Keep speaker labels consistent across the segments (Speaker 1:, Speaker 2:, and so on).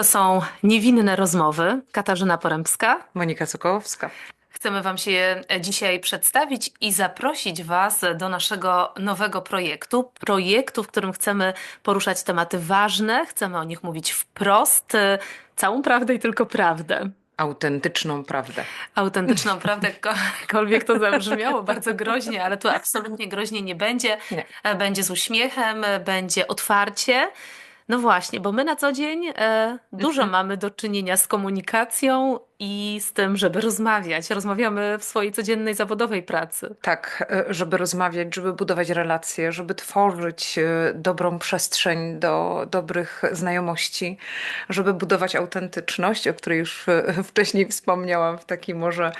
Speaker 1: To są niewinne rozmowy. Katarzyna Porębska.
Speaker 2: Monika Sokołowska.
Speaker 1: Chcemy Wam się dzisiaj przedstawić i zaprosić Was do naszego nowego projektu. Projektu, w którym chcemy poruszać tematy ważne, chcemy o nich mówić wprost, całą prawdę i tylko prawdę.
Speaker 2: Autentyczną prawdę.
Speaker 1: Autentyczną prawdę, jakkolwiek to zabrzmiało bardzo groźnie, ale tu absolutnie groźnie nie będzie.
Speaker 2: Nie.
Speaker 1: Będzie z uśmiechem, będzie otwarcie. No właśnie, bo my na co dzień e, dużo
Speaker 2: Mhm.
Speaker 1: mamy do czynienia z komunikacją i z tym, żeby rozmawiać. Rozmawiamy w swojej codziennej zawodowej pracy.
Speaker 2: Tak, e, żeby rozmawiać, żeby budować relacje, żeby tworzyć e, dobrą przestrzeń do dobrych znajomości, żeby budować autentyczność, o której już e, wcześniej wspomniałam w taki może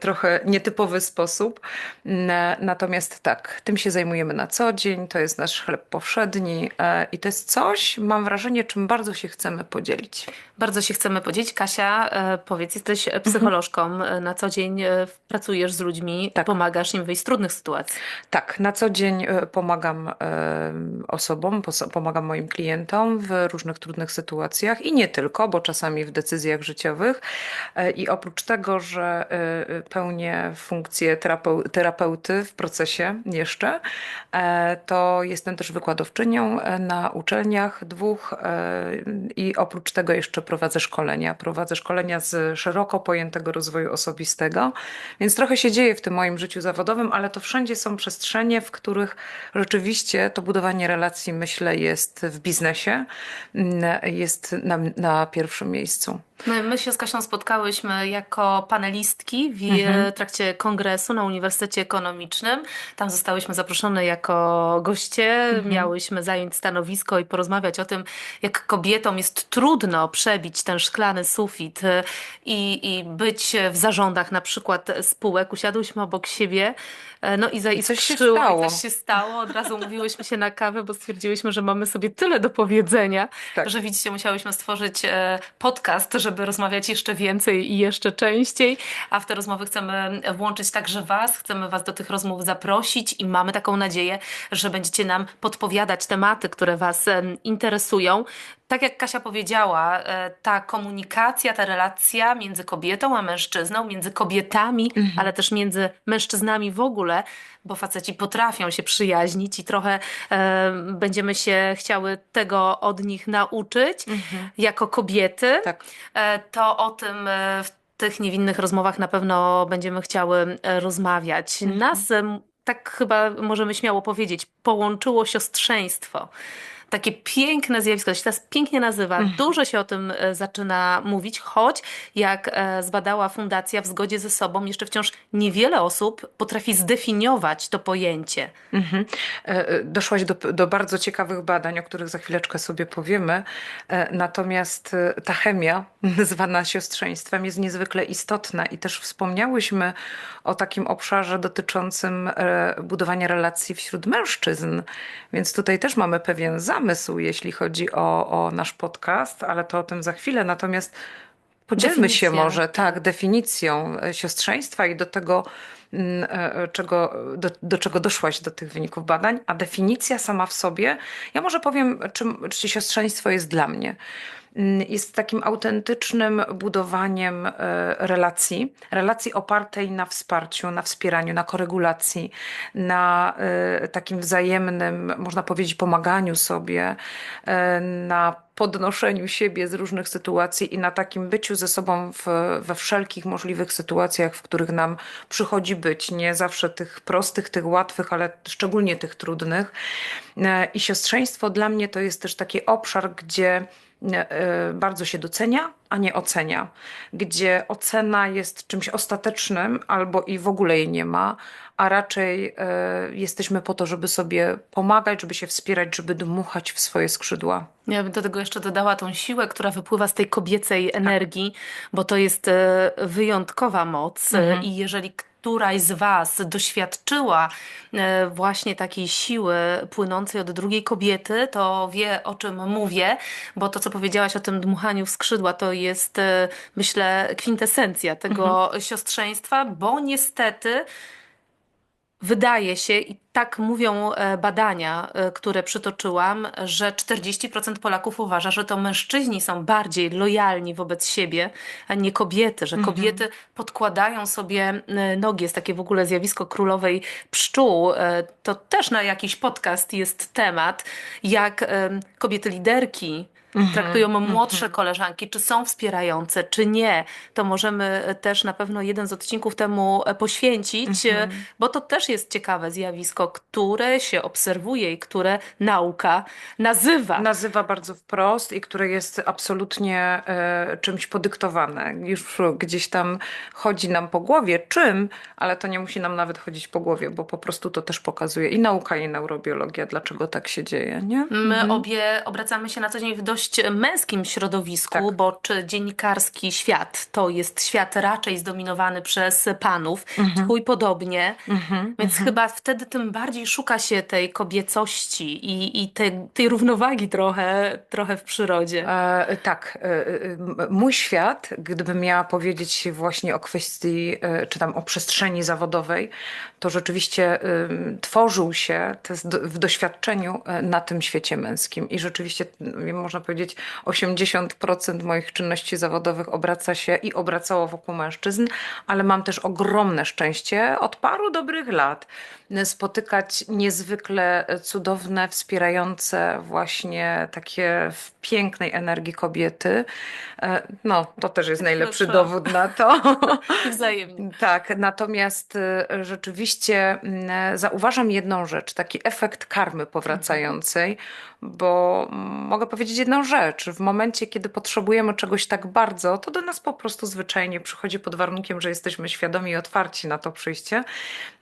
Speaker 2: trochę nietypowy sposób. Natomiast tak, tym się zajmujemy na co dzień, to jest nasz chleb powszedni i to jest coś, mam wrażenie, czym bardzo się chcemy podzielić.
Speaker 1: Bardzo się chcemy podzielić. Kasia, powiedz, jesteś psycholożką, e, na co dzień e, pracujesz z ludźmi,
Speaker 2: Tak.
Speaker 1: pomagasz im wyjść z trudnych sytuacji.
Speaker 2: Tak, na co dzień e, pomagam e, osobom, pomagam moim klientom w różnych trudnych sytuacjach i nie tylko, bo czasami w decyzjach życiowych. E, I oprócz tego, że e, pełnię funkcję terapeu- terapeuty w procesie jeszcze, e, to jestem też wykładowczynią e, na uczelniach dwóch e, i oprócz tego jeszcze prowadzę szkolenia. Prowadzę szkolenia z szeroko pojętego rozwoju osobistego, więc trochę się dzieje w tym moim życiu zawodowym, ale to wszędzie są przestrzenie, w których rzeczywiście to budowanie relacji, myślę, jest w biznesie, mm, jest na, na pierwszym miejscu.
Speaker 1: My, my się z Kasią spotkałyśmy jako panelistki w
Speaker 2: Mhm.
Speaker 1: trakcie kongresu na Uniwersytecie Ekonomicznym. Tam zostałyśmy zaproszone jako goście,
Speaker 2: Mhm.
Speaker 1: miałyśmy zająć stanowisko i porozmawiać o tym, jak kobietom jest trudno przebić ten szklany sufit y, i, i być w zarządach na przykład spółek. Usiadłyśmy obok siebie, e, no i
Speaker 2: I coś się
Speaker 1: i
Speaker 2: stało.
Speaker 1: coś się stało. Od razu umówiłyśmy się na kawę, bo stwierdziłyśmy, że mamy sobie tyle do powiedzenia,
Speaker 2: Tak.
Speaker 1: że widzicie, musiałyśmy stworzyć e, podcast, żeby rozmawiać jeszcze więcej i jeszcze częściej, a w te rozmowy chcemy włączyć także Was, chcemy Was do tych rozmów zaprosić i mamy taką nadzieję, że będziecie nam podpowiadać tematy, które Was interesują. Tak jak Kasia powiedziała, e, ta komunikacja, ta relacja między kobietą a mężczyzną, między kobietami, ale też między mężczyznami w ogóle, bo faceci potrafią się przyjaźnić i trochę e, będziemy się chciały tego od nich nauczyć jako kobiety,
Speaker 2: Tak.
Speaker 1: e, to o tym e, w tych niewinnych rozmowach na pewno będziemy chciały e, rozmawiać.
Speaker 2: Mhm.
Speaker 1: Nas, tak chyba możemy śmiało powiedzieć, połączyło siostrzeństwo. Takie piękne zjawisko, to się teraz pięknie nazywa.
Speaker 2: Mhm.
Speaker 1: Dużo się o tym e, zaczyna mówić, choć jak e, zbadała fundacja w zgodzie ze sobą, jeszcze wciąż niewiele osób potrafi zdefiniować to pojęcie.
Speaker 2: Mhm. E, Doszłaś do, do bardzo ciekawych badań, o których za chwileczkę sobie powiemy. Natomiast ta chemia, zwana siostrzeństwem, jest niezwykle istotna i też wspomniałyśmy o takim obszarze dotyczącym budowania relacji wśród mężczyzn. Więc tutaj też mamy pewien zamysł, jeśli chodzi o, o nasz podcast, ale to o tym za chwilę. Natomiast Podzielmy się
Speaker 1: Definicja.
Speaker 2: może tak definicją e, siostrzeństwa i do tego, mm, e, e, czego, do, do czego doszłaś do tych wyników badań, a definicja sama w sobie, ja może powiem, czym, czy siostrzeństwo jest dla mnie. Mm, Jest takim autentycznym budowaniem e, relacji, relacji opartej na wsparciu, na wspieraniu, na koregulacji, na e, takim wzajemnym, można powiedzieć, pomaganiu sobie, e, na podnoszeniu siebie z różnych sytuacji i na takim byciu ze sobą w, we wszelkich możliwych sytuacjach, w których nam przychodzi być. Nie zawsze tych prostych, tych łatwych, ale szczególnie tych trudnych. I siostrzeństwo dla mnie to jest też taki obszar, gdzie bardzo się docenia, a nie ocenia, gdzie ocena jest czymś ostatecznym albo i w ogóle jej nie ma, a raczej e, jesteśmy po to, żeby sobie pomagać, żeby się wspierać, żeby dmuchać w swoje skrzydła.
Speaker 1: Ja bym do tego jeszcze dodała tą siłę, która wypływa z tej kobiecej energii, bo to jest e, wyjątkowa moc e,
Speaker 2: Mhm.
Speaker 1: i jeżeli któraś z Was doświadczyła e, właśnie takiej siły płynącej od drugiej kobiety, to wie o czym mówię, bo to, co powiedziałaś o tym dmuchaniu w skrzydła, to jest, e, myślę, kwintesencja tego siostrzeństwa, bo niestety Wydaje się, i tak mówią e, badania, e, które przytoczyłam, że 40% Polaków uważa, że to mężczyźni są bardziej lojalni wobec siebie, a nie kobiety, że
Speaker 2: Mhm.
Speaker 1: kobiety podkładają sobie e, nogi. Jest takie w ogóle zjawisko królowej pszczół. E, To też na jakiś podcast jest temat, jak kobiety liderki
Speaker 2: Mhm.
Speaker 1: traktują młodsze koleżanki, czy są wspierające, czy nie. To możemy też na pewno jeden z odcinków temu e, poświęcić, e,
Speaker 2: Mhm.
Speaker 1: bo to też jest ciekawe zjawisko, które się obserwuje i które nauka nazywa.
Speaker 2: Nazywa bardzo wprost i które jest absolutnie e, czymś podyktowane. Już gdzieś tam chodzi nam po głowie czym, ale to nie musi nam nawet chodzić po głowie, bo po prostu to też pokazuje i nauka, i neurobiologia, dlaczego tak się dzieje, nie?
Speaker 1: My
Speaker 2: Mhm.
Speaker 1: obie obracamy się na co dzień w dość męskim środowisku,
Speaker 2: Tak.
Speaker 1: bo czy dziennikarski świat to jest świat raczej zdominowany przez panów,
Speaker 2: Mhm.
Speaker 1: twój podobnie,
Speaker 2: Mhm.
Speaker 1: więc chyba wtedy tym bardziej szuka się tej kobiecości i, i tej, tej równowagi trochę, trochę w przyrodzie.
Speaker 2: E, tak, e, e, mój świat, gdybym miała powiedzieć właśnie o kwestii, e, czy tam o przestrzeni zawodowej, to rzeczywiście em, tworzył się w doświadczeniu e, na tym świecie męskim. I rzeczywiście, można powiedzieć, 80% moich czynności zawodowych obraca się i obracało wokół mężczyzn, ale mam też ogromne szczęście od paru dobrych lat spotykać niezwykle cudowne, wspierające właśnie takie w pięknej energii kobiety. E, No, to też jest najlepszy
Speaker 1: Proszę.
Speaker 2: dowód na to.
Speaker 1: Wzajemnie.
Speaker 2: Tak, natomiast y, rzeczywiście mm, zauważam jedną rzecz, taki efekt karmy powracającej, bo mogę powiedzieć jedną rzecz. W momencie, kiedy potrzebujemy czegoś tak bardzo, to do nas po prostu zwyczajnie przychodzi pod warunkiem, że jesteśmy świadomi i otwarci na to przyjście.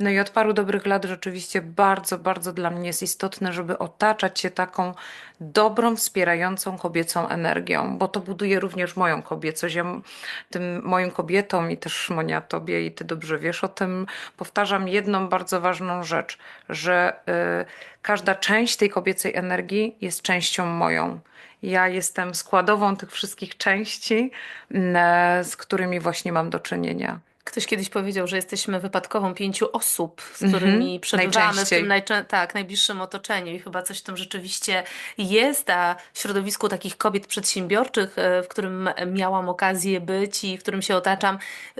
Speaker 2: No i od paru dobrych lat rzeczywiście bardzo, bardzo dla mnie jest istotne, żeby otaczać się taką dobrą, wspierającą kobiecą energią, bo to buduje również moją kobiecość. Ja tym moim kobietom i też Monia tobie i ty dobrze wiesz o tym, powtarzam jedną bardzo ważną rzecz, że y, każda część tej kobiecej energii jest częścią moją. Ja jestem składową tych wszystkich części, z którymi właśnie mam do czynienia.
Speaker 1: Ktoś kiedyś powiedział, że jesteśmy wypadkową pięciu osób, z którymi przebywamy w tym najczę- tak, najbliższym otoczeniu i chyba coś w tym rzeczywiście jest, a w środowisku takich kobiet przedsiębiorczych, e, w którym miałam okazję być i w którym się otaczam,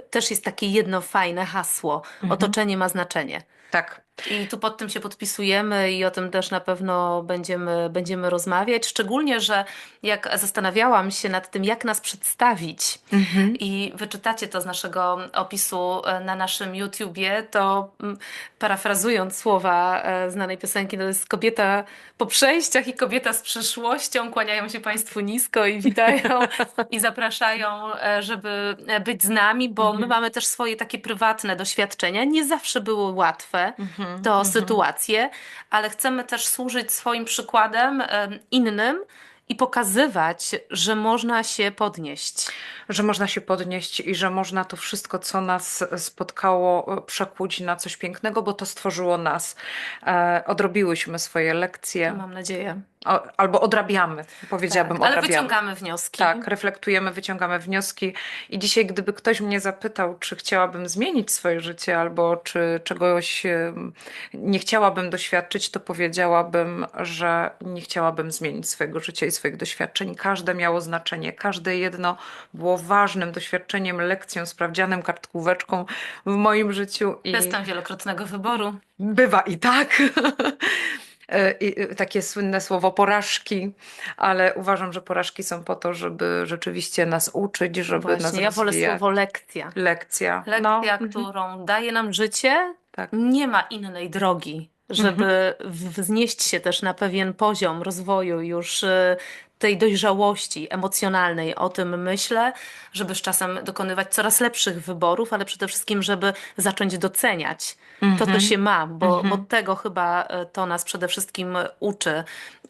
Speaker 1: też jest takie jedno fajne hasło.
Speaker 2: Mhm.
Speaker 1: Otoczenie ma znaczenie.
Speaker 2: Tak.
Speaker 1: I tu pod tym się podpisujemy i o tym też na pewno będziemy, będziemy rozmawiać. Szczególnie, że jak zastanawiałam się nad tym, jak nas przedstawić,
Speaker 2: Mhm.
Speaker 1: i wyczytacie to z naszego opisu e, na naszym YouTubie, to mm, parafrazując słowa e, znanej piosenki, to jest kobieta po przejściach i kobieta z przyszłością. Kłaniają się Państwu nisko i witają i zapraszają, e, żeby być z nami, bo my
Speaker 2: Mhm.
Speaker 1: mamy też swoje takie prywatne doświadczenia. Nie zawsze były łatwe
Speaker 2: Mhm.
Speaker 1: To
Speaker 2: Mhm.
Speaker 1: sytuacje, ale chcemy też służyć swoim przykładem em, innym i pokazywać, że można się podnieść.
Speaker 2: że można się podnieść i że można to wszystko, co nas spotkało, przekuć na coś pięknego, bo to stworzyło nas. E, odrobiłyśmy swoje lekcje,
Speaker 1: Mam nadzieję.
Speaker 2: Albo odrabiamy, powiedziałabym,
Speaker 1: Tak, ale
Speaker 2: odrabiamy.
Speaker 1: wyciągamy wnioski.
Speaker 2: Tak, reflektujemy, wyciągamy wnioski. I dzisiaj, gdyby ktoś mnie zapytał, czy chciałabym zmienić swoje życie, albo czy czegoś nie chciałabym doświadczyć, to powiedziałabym, że nie chciałabym zmienić swojego życia i swoich doświadczeń. Każde miało znaczenie, każde jedno było ważnym doświadczeniem, lekcją, sprawdzianem, kartkóweczką w moim życiu. I
Speaker 1: Testem wielokrotnego wyboru.
Speaker 2: bywa i tak. E, takie słynne słowo porażki, ale uważam, że porażki są po to, żeby rzeczywiście nas uczyć, żeby nas
Speaker 1: Właśnie, ja wolę
Speaker 2: rozwijać.
Speaker 1: słowo lekcja.
Speaker 2: Lekcja.
Speaker 1: Lekcja,
Speaker 2: No,
Speaker 1: którą daje nam życie,
Speaker 2: tak.
Speaker 1: nie ma innej drogi, żeby
Speaker 2: Mhm.
Speaker 1: wznieść się też na pewien poziom rozwoju już y, tej dojrzałości emocjonalnej. O tym myślę, żeby z czasem dokonywać coraz lepszych wyborów, ale przede wszystkim, żeby zacząć doceniać to, co
Speaker 2: Mhm.
Speaker 1: się ma, bo, bo
Speaker 2: Mhm.
Speaker 1: tego chyba y, to nas przede wszystkim uczy.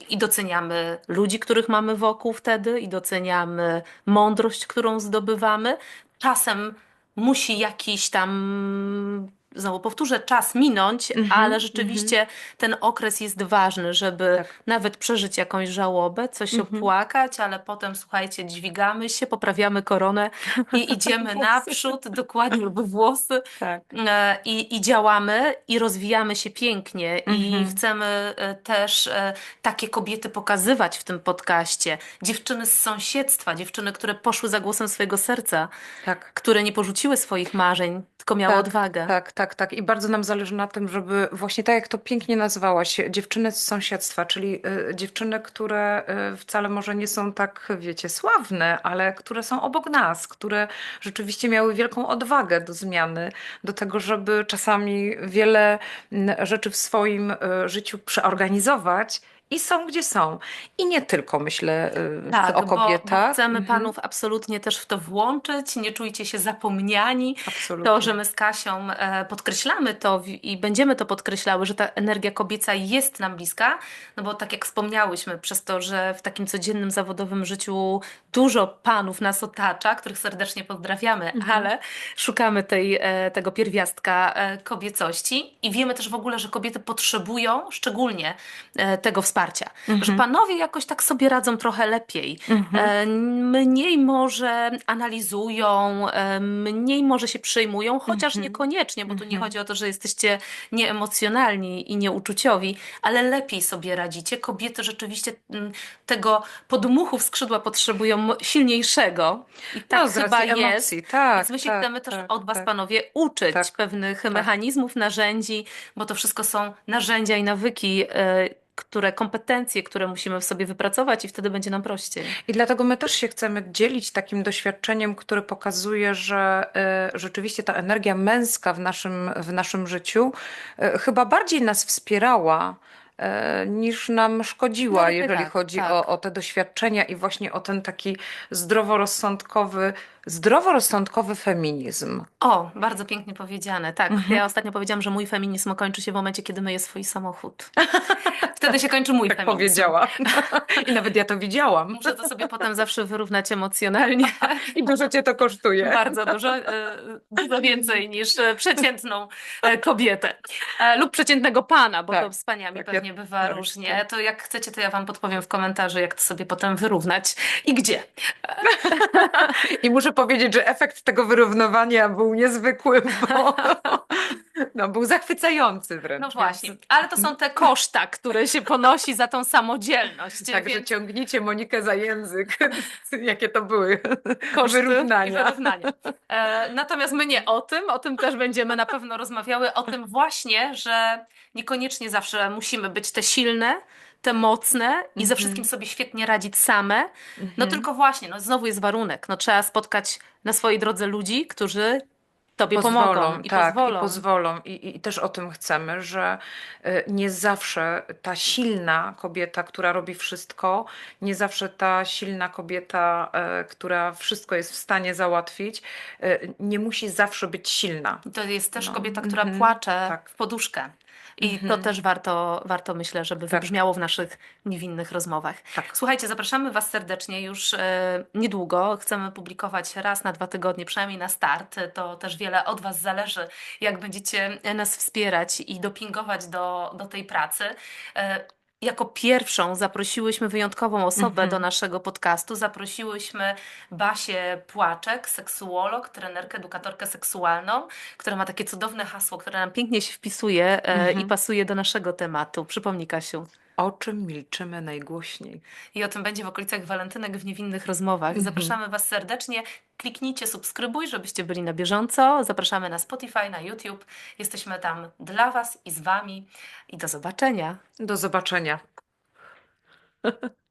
Speaker 1: I doceniamy ludzi, których mamy wokół wtedy, i doceniamy mądrość, którą zdobywamy. Czasem musi jakiś tam znowu powtórzę, czas minąć,
Speaker 2: Mhm,
Speaker 1: ale rzeczywiście ten okres jest ważny, żeby
Speaker 2: Tak.
Speaker 1: nawet przeżyć jakąś żałobę, coś
Speaker 2: Mhm.
Speaker 1: opłakać, ale potem, słuchajcie, dźwigamy się, poprawiamy koronę i idziemy naprzód, dokładnie, lub włosy,
Speaker 2: Tak.
Speaker 1: e, i, i działamy, i rozwijamy się pięknie. I
Speaker 2: Mhm.
Speaker 1: chcemy e, też e, takie kobiety pokazywać w tym podcaście. Dziewczyny z sąsiedztwa, dziewczyny, które poszły za głosem swojego serca,
Speaker 2: Tak.
Speaker 1: które nie porzuciły swoich marzeń, tylko miały
Speaker 2: Tak,
Speaker 1: odwagę.
Speaker 2: Tak, tak, tak. I bardzo nam zależy na tym, żeby właśnie tak jak to pięknie nazwałaś, dziewczyny z sąsiedztwa, czyli y, dziewczyny, które y, wcale może nie są tak, wiecie, sławne, ale które są obok nas, które rzeczywiście miały wielką odwagę do zmiany, do tego, żeby czasami wiele mm, rzeczy w swoim y, życiu przeorganizować. I są gdzie są. I nie tylko myślę y,
Speaker 1: Tak,
Speaker 2: o
Speaker 1: bo, bo
Speaker 2: kobietach.
Speaker 1: chcemy
Speaker 2: Mhm,
Speaker 1: panów absolutnie też w to włączyć. Nie czujcie się zapomniani.
Speaker 2: Absolutnie.
Speaker 1: To, że my z Kasią e, podkreślamy to i będziemy to podkreślały, że ta energia kobieca jest nam bliska, no bo tak jak wspomniałyśmy, przez to, że w takim codziennym zawodowym życiu dużo panów nas otacza, których serdecznie pozdrawiamy,
Speaker 2: Mhm.
Speaker 1: ale szukamy tej, e, tego pierwiastka e, kobiecości i wiemy też w ogóle, że kobiety potrzebują szczególnie tego wsparcia, że
Speaker 2: Mhm.
Speaker 1: panowie jakoś tak sobie radzą trochę lepiej.
Speaker 2: Mhm.
Speaker 1: E, Mniej może analizują, e, mniej może się przejmują, chociaż
Speaker 2: Mhm.
Speaker 1: niekoniecznie, bo tu nie
Speaker 2: Mhm.
Speaker 1: chodzi o to, że jesteście nieemocjonalni i nieuczuciowi, ale lepiej sobie radzicie. Kobiety rzeczywiście tego podmuchu w skrzydła potrzebują silniejszego i tak
Speaker 2: No,
Speaker 1: chyba jest.
Speaker 2: emocji, tak,
Speaker 1: Więc my się
Speaker 2: tak,
Speaker 1: chcemy też
Speaker 2: tak,
Speaker 1: od Was,
Speaker 2: tak.
Speaker 1: panowie, uczyć
Speaker 2: Tak,
Speaker 1: pewnych
Speaker 2: tak.
Speaker 1: mechanizmów, narzędzi, bo to wszystko są narzędzia i nawyki, e, które, kompetencje, które musimy w sobie wypracować i wtedy będzie nam prościej.
Speaker 2: I dlatego my też się chcemy dzielić takim doświadczeniem, które pokazuje, że y, rzeczywiście ta energia męska w naszym, w naszym życiu y, chyba bardziej nas wspierała. y, Niż nam szkodziła,
Speaker 1: No,
Speaker 2: jeżeli
Speaker 1: tak,
Speaker 2: chodzi
Speaker 1: tak.
Speaker 2: o, o te doświadczenia i właśnie o ten taki zdroworozsądkowy, zdroworozsądkowy feminizm.
Speaker 1: O, bardzo pięknie powiedziane. Tak,
Speaker 2: Mhm.
Speaker 1: ja ostatnio powiedziałam, że mój feminizm kończy się w momencie, kiedy myję swój samochód. Wtedy się kończy mój
Speaker 2: Tak
Speaker 1: feminizm.
Speaker 2: powiedziała. I nawet ja to widziałam.
Speaker 1: Muszę to sobie potem zawsze wyrównać emocjonalnie.
Speaker 2: I dużo cię to kosztuje.
Speaker 1: Bardzo dużo, e, dużo więcej niż e, przeciętną e, kobietę. Lub przeciętnego pana, bo
Speaker 2: Tak,
Speaker 1: to z paniami
Speaker 2: tak,
Speaker 1: pewnie
Speaker 2: ja-
Speaker 1: bywa
Speaker 2: tak,
Speaker 1: różnie.
Speaker 2: tak.
Speaker 1: To jak chcecie, to ja wam podpowiem w komentarzu, jak to sobie potem wyrównać i gdzie.
Speaker 2: I muszę powiedzieć, że efekt tego wyrównywania był niezwykły, bo no, był zachwycający wręcz.
Speaker 1: No właśnie, ale to są te koszta, które się ponosi za tą samodzielność.
Speaker 2: Także
Speaker 1: więc
Speaker 2: ciągnijcie Monikę za język. Jakie to były
Speaker 1: koszty
Speaker 2: wyrównania.
Speaker 1: Wyrównania. E, natomiast my nie o tym, o tym też będziemy na pewno rozmawiały, o tym właśnie, że niekoniecznie zawsze musimy być te silne, te mocne i ze
Speaker 2: Mhm.
Speaker 1: wszystkim sobie świetnie radzić same. No
Speaker 2: Mhm.
Speaker 1: tylko właśnie, no znowu jest warunek. No trzeba spotkać na swojej drodze ludzi, którzy tobie pomogą
Speaker 2: Pozwolą,
Speaker 1: i
Speaker 2: tak,
Speaker 1: pozwolą.
Speaker 2: i pozwolą. I, I też o tym chcemy, że y, nie zawsze ta silna kobieta, która robi wszystko, nie zawsze ta silna kobieta, y, która wszystko jest w stanie załatwić, y, nie musi zawsze być silna.
Speaker 1: I To jest też
Speaker 2: No,
Speaker 1: kobieta, która
Speaker 2: mhm,
Speaker 1: płacze
Speaker 2: tak.
Speaker 1: w poduszkę. I to
Speaker 2: Mhm.
Speaker 1: też warto, warto, myślę, żeby
Speaker 2: Tak.
Speaker 1: wybrzmiało w naszych niewinnych rozmowach.
Speaker 2: Tak.
Speaker 1: Słuchajcie, zapraszamy Was serdecznie już e, niedługo. Chcemy publikować raz na dwa tygodnie, przynajmniej na start. To też wiele od Was zależy, jak będziecie nas wspierać i dopingować do, do tej pracy. E, jako pierwszą zaprosiłyśmy wyjątkową osobę
Speaker 2: Mhm.
Speaker 1: do naszego podcastu. Zaprosiłyśmy Basię Płaczek, seksuolog, trenerkę, edukatorkę seksualną, która ma takie cudowne hasło, które nam pięknie się wpisuje e,
Speaker 2: Mhm.
Speaker 1: i pasuje do naszego tematu. Przypomnij, Kasiu.
Speaker 2: O czym milczymy najgłośniej?
Speaker 1: I o tym będzie w okolicach walentynek w niewinnych rozmowach.
Speaker 2: Mhm.
Speaker 1: Zapraszamy Was serdecznie. Kliknijcie subskrybuj, żebyście byli na bieżąco. Zapraszamy na Spotify, na YouTube. Jesteśmy tam dla Was i z Wami. I do zobaczenia.
Speaker 2: Do zobaczenia.